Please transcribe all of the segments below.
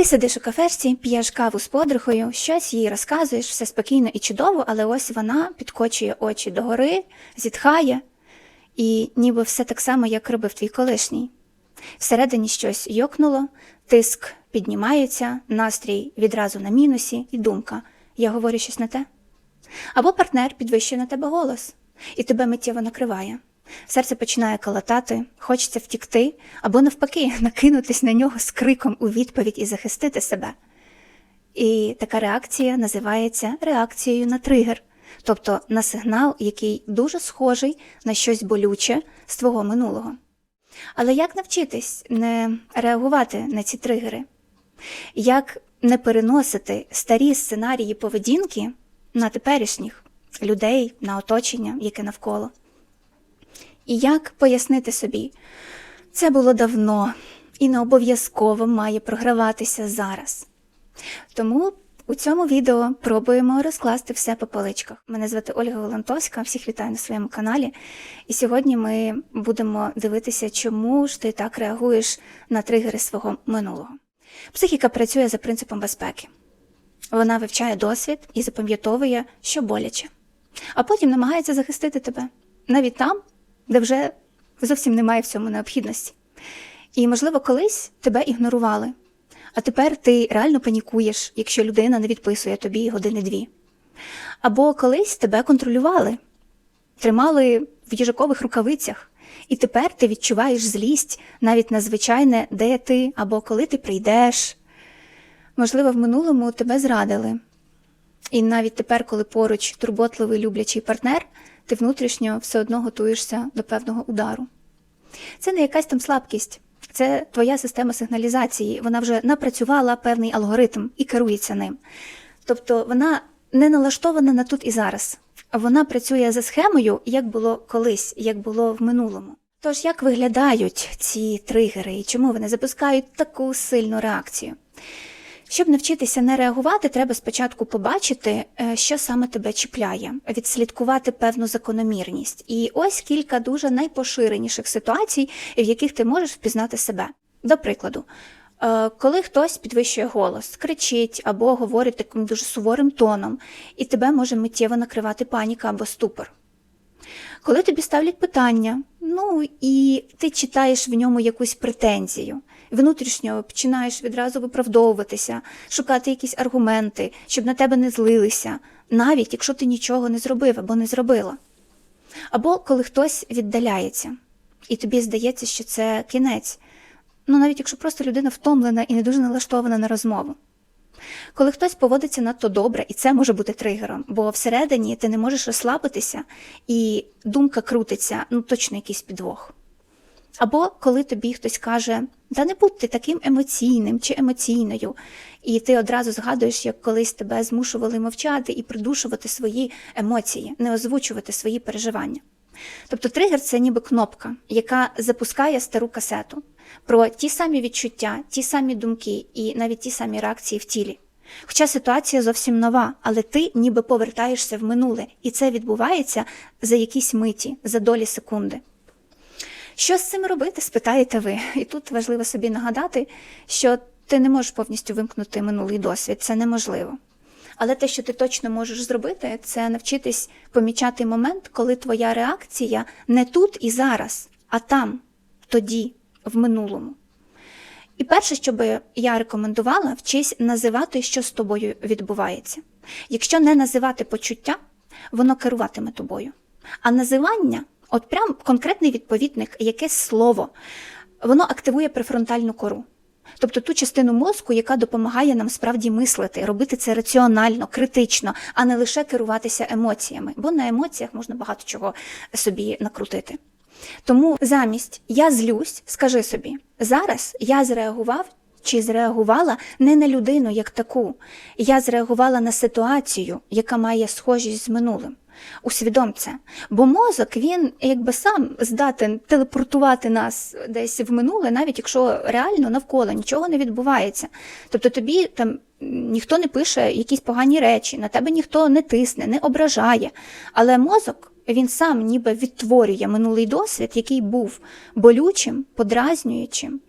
Ти сидиш у кафешці, п'єш каву з подругою, щось їй розказуєш, все спокійно і чудово, але ось вона підкочує очі догори, зітхає, і ніби все так само, як робив твій колишній. Всередині щось йокнуло, тиск піднімається, настрій відразу на мінусі, і думка я говорю щось не те. Або партнер підвищує на тебе голос, і тебе миттєво накриває. Серце починає калатати, хочеться втікти, або навпаки, накинутись на нього з криком у відповідь і захистити себе. І така реакція називається реакцією на тригер, тобто на сигнал, який дуже схожий на щось болюче з твого минулого. Але як навчитись не реагувати на ці тригери? Як не переносити старі сценарії поведінки на теперішніх людей, на оточення, яке навколо? І як пояснити собі, це було давно і не обов'язково має програватися зараз. Тому у цьому відео пробуємо розкласти все по поличках. Мене звати Ольга Волонтовська, всіх вітаю на своєму каналі. І сьогодні ми будемо дивитися, чому ж ти так реагуєш на тригери свого минулого. Психіка працює за принципом безпеки. Вона вивчає досвід і запам'ятовує, що боляче, а потім намагається захистити тебе навіть там, де вже зовсім немає в цьому необхідності. І, можливо, колись тебе ігнорували, а тепер ти реально панікуєш, якщо людина не відписує тобі години-дві. Або колись тебе контролювали, тримали в їжакових рукавицях, і тепер ти відчуваєш злість навіть на звичайне, де ти або коли ти прийдеш. Можливо, в минулому тебе зрадили. І навіть тепер, коли поруч турботливий люблячий партнер, ти внутрішньо все одно готуєшся до певного удару. Це не якась там слабкість, це твоя система сигналізації. Вона вже напрацювала певний алгоритм і керується ним. Тобто вона не налаштована на тут і зараз, вона працює за схемою, як було колись, як було в минулому. Тож, як виглядають ці тригери і чому вони запускають таку сильну реакцію? Щоб навчитися не реагувати, треба спочатку побачити, е, що саме тебе чіпляє, відслідкувати певну закономірність. І ось кілька дуже найпоширеніших ситуацій, в яких ти можеш впізнати себе. До прикладу, е, коли хтось підвищує голос, кричить або говорить таким дуже суворим тоном, і тебе може миттєво накривати паніка або ступор. Коли тобі ставлять питання, ну і ти читаєш в ньому якусь претензію, внутрішньо починаєш відразу виправдовуватися, шукати якісь аргументи, щоб на тебе не злилися, навіть якщо ти нічого не зробив або не зробила. Або коли хтось віддаляється, і тобі здається, що це кінець, ну навіть якщо просто людина втомлена і не дуже налаштована на розмову. Коли хтось поводиться надто добре, і це може бути тригером, бо всередині ти не можеш розслабитися, і думка крутиться, ну точно якийсь підвох. Або коли тобі хтось каже, та не будь ти таким емоційним чи емоційною, і ти одразу згадуєш, як колись тебе змушували мовчати і придушувати свої емоції, не озвучувати свої переживання. Тобто тригер це ніби кнопка, яка запускає стару касету про ті самі відчуття, ті самі думки і навіть ті самі реакції в тілі. Хоча ситуація зовсім нова, але ти ніби повертаєшся в минуле, і це відбувається за якісь миті, за долі секунди. Що з цим робити, спитаєте ви. І тут важливо собі нагадати, що ти не можеш повністю вимкнути минулий досвід, це неможливо. Але те, що ти точно можеш зробити, це навчитись помічати момент, коли твоя реакція не тут і зараз, а там, тоді, в минулому. І перше, що би я рекомендувала, вчись називати, що з тобою відбувається. Якщо не називати почуття, воно керуватиме тобою. А називання, от прям конкретний відповідник, якесь слово, воно активує префронтальну кору. Тобто ту частину мозку, яка допомагає нам справді мислити, робити це раціонально, критично, а не лише керуватися емоціями, бо на емоціях можна багато чого собі накрутити. Тому замість я злюсь, скажи собі, зараз я зреагував чи зреагувала не на людину як таку, я зреагувала на ситуацію, яка має схожість з минулим. Усвідом це. Бо мозок він якби сам здатен телепортувати нас десь в минуле, навіть якщо реально навколо нічого не відбувається. Тобто тобі там ніхто не пише якісь погані речі, на тебе ніхто не тисне, не ображає. Але мозок він сам ніби відтворює минулий досвід, який був болючим, подразнюючим,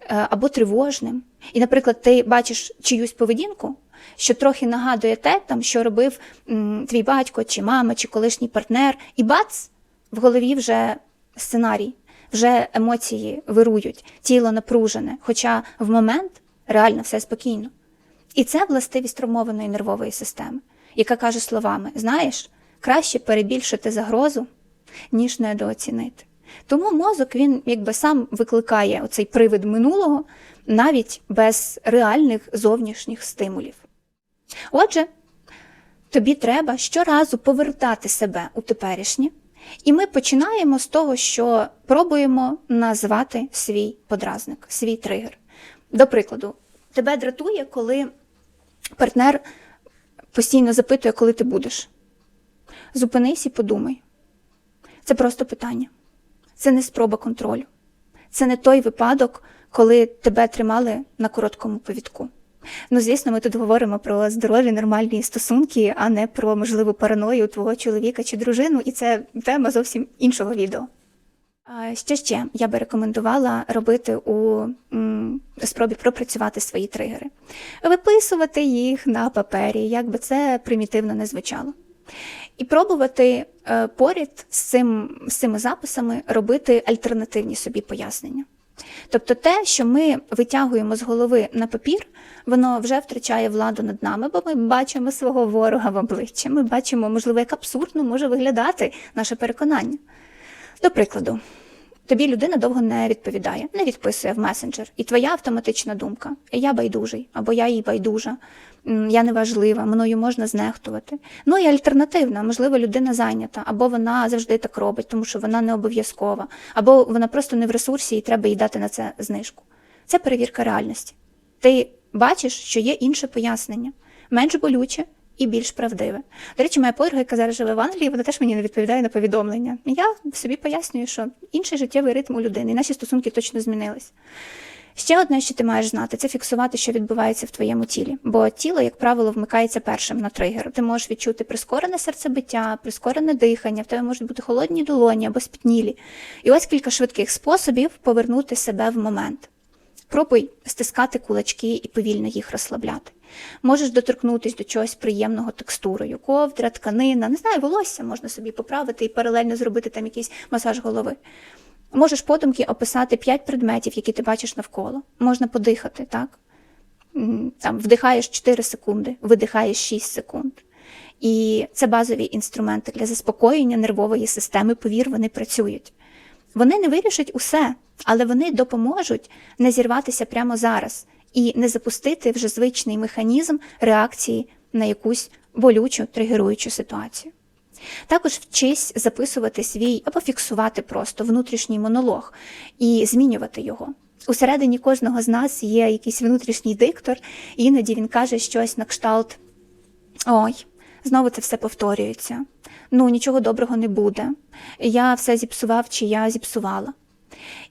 е, або тривожним. І, наприклад, ти бачиш чиюсь поведінку, що трохи нагадує те, там, що робив м, твій батько, чи мама, чи колишній партнер, і бац, в голові вже сценарій, вже емоції вирують, тіло напружене, хоча в момент реально все спокійно. І це властивість травмованої нервової системи, яка каже словами: знаєш, краще перебільшити загрозу, ніж недооцінити. Тому мозок він якби сам викликає оцей привид минулого навіть без реальних зовнішніх стимулів. Отже, тобі треба щоразу повертати себе у теперішнє, і ми починаємо з того, що пробуємо назвати свій подразник, свій тригер. До прикладу, тебе дратує, коли партнер постійно запитує, коли ти будеш. Зупинись і подумай. Це просто питання. Це не спроба контролю. Це не той випадок, коли тебе тримали на короткому повідку. Ну, звісно, ми тут говоримо про здорові, нормальні стосунки, а не про можливу параною твого чоловіка чи дружину, і це тема зовсім іншого відео. Що ще я би рекомендувала робити у спробі пропрацювати свої тригери? Виписувати їх на папері, як би це примітивно не звучало. І пробувати е, поряд з, цим, з цими записами робити альтернативні собі пояснення. Тобто те, що ми витягуємо з голови на папір, воно вже втрачає владу над нами, бо ми бачимо свого ворога в обличчя. Ми бачимо, можливо, як абсурдно може виглядати наше переконання. До прикладу, тобі людина довго не відповідає, не відписує в месенджер, і твоя автоматична думка я байдужий, або я їй байдужа, я неважлива, мною можна знехтувати. Ну і альтернативна, можливо, людина зайнята, або вона завжди так робить, тому що вона не обов'язкова, або вона просто не в ресурсі і треба їй дати на це знижку. Це перевірка реальності. Ти бачиш, що є інше пояснення, менш болюче і більш правдиве. До речі, моя подруга, яка зараз живе в Англії, вона теж мені не відповідає на повідомлення. Я собі пояснюю, що інший життєвий ритм у людини, і наші стосунки точно змінились. Ще одне, що ти маєш знати, це фіксувати, що відбувається в твоєму тілі. Бо тіло, як правило, вмикається першим на тригер. Ти можеш відчути прискорене серцебиття, прискорене дихання, в тебе можуть бути холодні долоні або спітнілі. І ось кілька швидких способів повернути себе в момент. Пробуй стискати кулачки і повільно їх розслабляти. Можеш доторкнутися до чогось приємного текстурою, ковдра, тканина, не знаю, волосся можна собі поправити і паралельно зробити там якийсь масаж голови. Можеш подумки описати 5 предметів, які ти бачиш навколо. Можна подихати, так? Там вдихаєш 4 секунди, видихаєш 6 секунд. І це базові інструменти для заспокоєння нервової системи, повір, вони працюють. Вони не вирішать усе, але вони допоможуть не зірватися прямо зараз і не запустити вже звичний механізм реакції на якусь болючу тригеруючу ситуацію. Також вчись записувати свій або фіксувати просто внутрішній монолог і змінювати його. Усередині кожного з нас є якийсь внутрішній диктор, і іноді він каже щось на кшталт: Ой, знову це все повторюється. Ну, нічого доброго не буде. Я все зіпсував, чи я зіпсувала.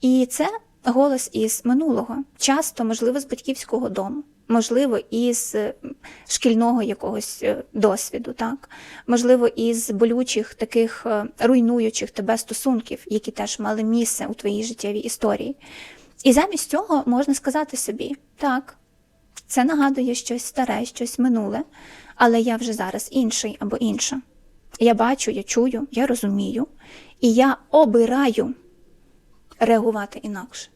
І це голос із минулого, часто, можливо, з батьківського дому, можливо, із е, шкільного якогось е, досвіду, так? можливо, із болючих таких е, руйнуючих тебе стосунків, які теж мали місце у твоїй життєвій історії. І замість цього можна сказати собі: так, це нагадує щось старе, щось минуле, але я вже зараз інший або інша. Я бачу, я чую, я розумію, і я обираю реагувати інакше.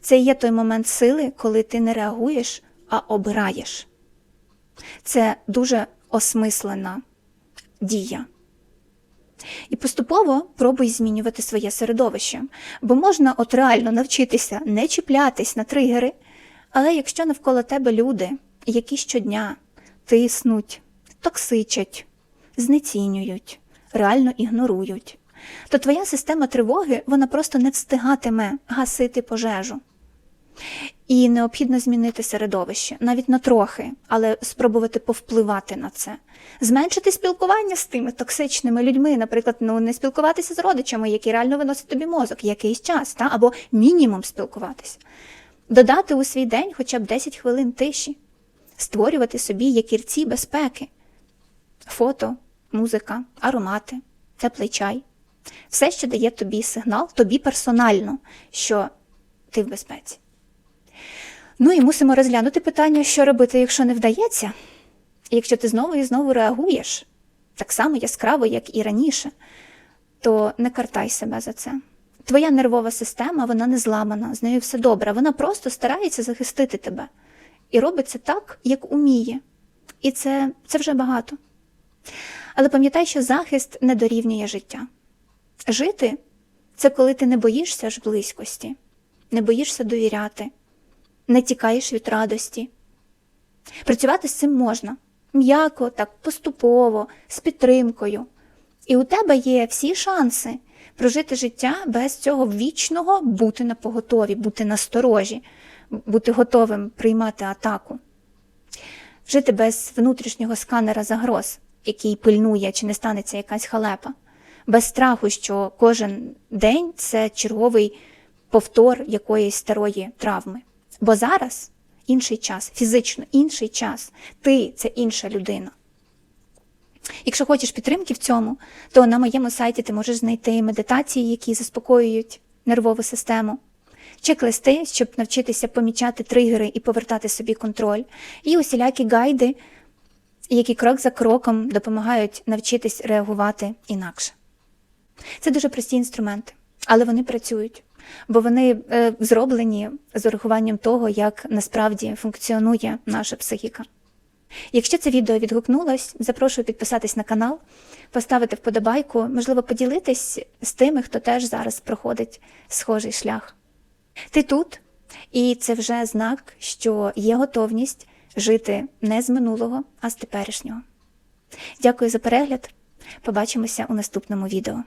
Це є той момент сили, коли ти не реагуєш, а обираєш. Це дуже осмислена дія. І поступово пробуй змінювати своє середовище, бо можна от реально навчитися не чіплятись на тригери, але якщо навколо тебе люди, які щодня тиснуть, токсичать, знецінюють, реально ігнорують, то твоя система тривоги вона просто не встигатиме гасити пожежу. І необхідно змінити середовище, навіть на трохи, але спробувати повпливати на це, зменшити спілкування з тими токсичними людьми, наприклад, ну не спілкуватися з родичами, які реально виносять тобі мозок, якийсь час, та? або мінімум спілкуватися, додати у свій день хоча б 10 хвилин тиші, створювати собі якірці безпеки, фото, музика, аромати, теплий чай. Все, що дає тобі сигнал, тобі персонально, що ти в безпеці. Ну і мусимо розглянути питання, що робити, якщо не вдається. І якщо ти знову і знову реагуєш так само яскраво, як і раніше, то не картай себе за це. Твоя нервова система, вона не зламана, з нею все добре. Вона просто старається захистити тебе. І робить це так, як уміє. І це, це вже багато. Але пам'ятай, що захист не дорівнює життя. Жити це коли ти не боїшся ж близькості, не боїшся довіряти, не тікаєш від радості. Працювати з цим можна м'яко, так поступово, з підтримкою. І у тебе є всі шанси прожити життя без цього вічного бути на поготові, бути насторожі, бути готовим приймати атаку, жити без внутрішнього сканера загроз, який пильнує, чи не станеться якась халепа, без страху, що кожен день це черговий повтор якоїсь старої травми. Бо зараз інший час, фізично інший час, ти це інша людина. Якщо хочеш підтримки в цьому, то на моєму сайті ти можеш знайти медитації, які заспокоюють нервову систему, чек-листи, щоб навчитися помічати тригери і повертати собі контроль, і усілякі гайди, які крок за кроком допомагають навчитись реагувати інакше. Це дуже прості інструменти, але вони працюють, бо вони е, зроблені з урахуванням того, як насправді функціонує наша психіка. Якщо це відео відгукнулось, запрошую підписатись на канал, поставити вподобайку, можливо, поділитись з тими, хто теж зараз проходить схожий шлях. Ти тут, і це вже знак, що є готовність жити не з минулого, а з теперішнього. Дякую за перегляд. Побачимося у наступному відео.